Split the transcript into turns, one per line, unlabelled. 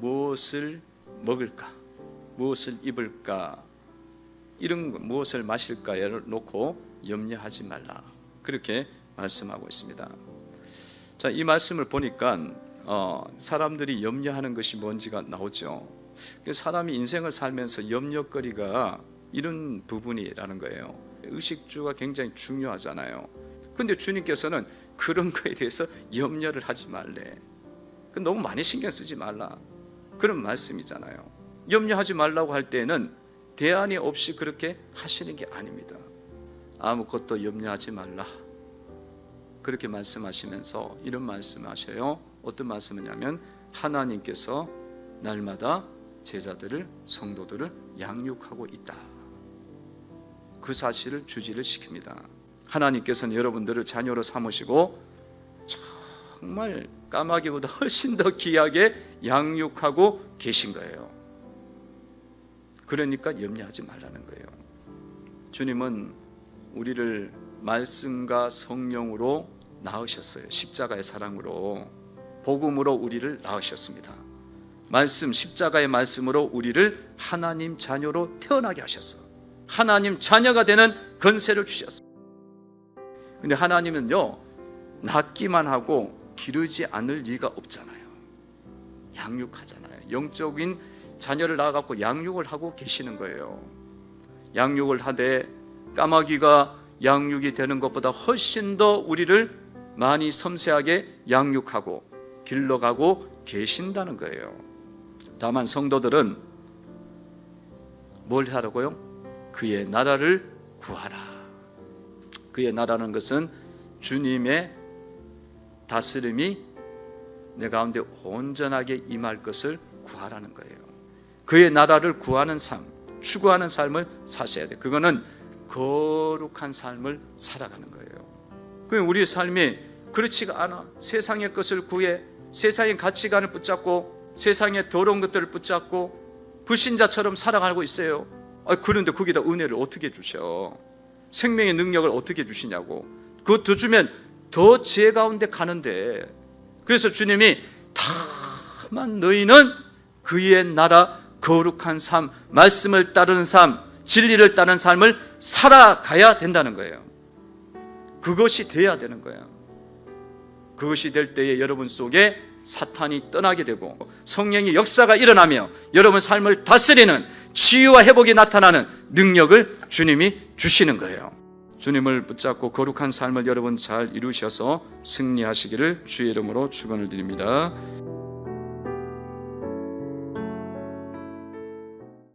무엇을 먹을까, 무엇을 입을까, 이런 거, 무엇을 마실까를 놓고 염려하지 말라. 그렇게 말씀하고 있습니다. 자, 이 말씀을 보니까 어, 사람들이 염려하는 것이 뭔지가 나오죠. 그 사람이 인생을 살면서 염려거리가 이런 부분이라는 거예요. 의식주가 굉장히 중요하잖아요. 근데 주님께서는 그런 거에 대해서 염려를 하지 말래. 그 너무 많이 신경 쓰지 말라. 그런 말씀이잖아요. 염려하지 말라고 할 때는 대안이 없이 그렇게 하시는 게 아닙니다. 아무것도 염려하지 말라. 그렇게 말씀하시면서 이런 말씀하셔요. 어떤 말씀이냐면 하나님께서 날마다 제자들을 성도들을 양육하고 있다. 그 사실을 주지를 시킵니다. 하나님께서는 여러분들을 자녀로 삼으시고 정말 까마귀보다 훨씬 더 귀하게 양육하고 계신 거예요. 그러니까 염려하지 말라는 거예요. 주님은 우리를 말씀과 성령으로 낳으셨어요. 십자가의 사랑으로 복음으로 우리를 낳으셨습니다. 말씀 십자가의 말씀으로 우리를 하나님 자녀로 태어나게 하셨어. 하나님 자녀가 되는 건세를 주셨어. 근데 하나님은요 낳기만 하고 기르지 않을 리가 없잖아요. 양육하잖아요. 영적인 자녀를 낳아갖고 양육을 하고 계시는 거예요. 양육을 하되 까마귀가 양육이 되는 것보다 훨씬 더 우리를 많이 섬세하게 양육하고 길러가고 계신다는 거예요. 다만 성도들은 뭘 하라고요? 그의 나라를 구하라. 그의 나라는 것은 주님의 다스림이 내 가운데 온전하게 임할 것을 구하라는 거예요. 그의 나라를 구하는 삶, 추구하는 삶을 사셔야 돼. 그거는 거룩한 삶을 살아가는 거예요. 그 우리의 삶이 그렇지가 않아. 세상의 것을 구해 세상의 가치관을 붙잡고 세상의 더러운 것들을 붙잡고 불신자처럼 살아가고 있어요. 아, 그런데 거기다 은혜를 어떻게 주셔? 생명의 능력을 어떻게 주시냐고. 그것 더 주면 더 지혜 가운데 가는데. 그래서 주님이 다만 너희는 그의 나라 거룩한 삶, 말씀을 따르는 삶, 진리를 따르는 삶을 살아가야 된다는 거예요. 그것이 돼야 되는 거예요. 그것이 될 때에 여러분 속에 사탄이 떠나게 되고 성령의 역사가 일어나며 여러분 삶을 다스리는 치유와 회복이 나타나는 능력을 주님이 주시는 거예요. 주님을 붙잡고 거룩한 삶을 여러분 잘 이루셔서 승리하시기를 주의 이름으로 축원을 드립니다.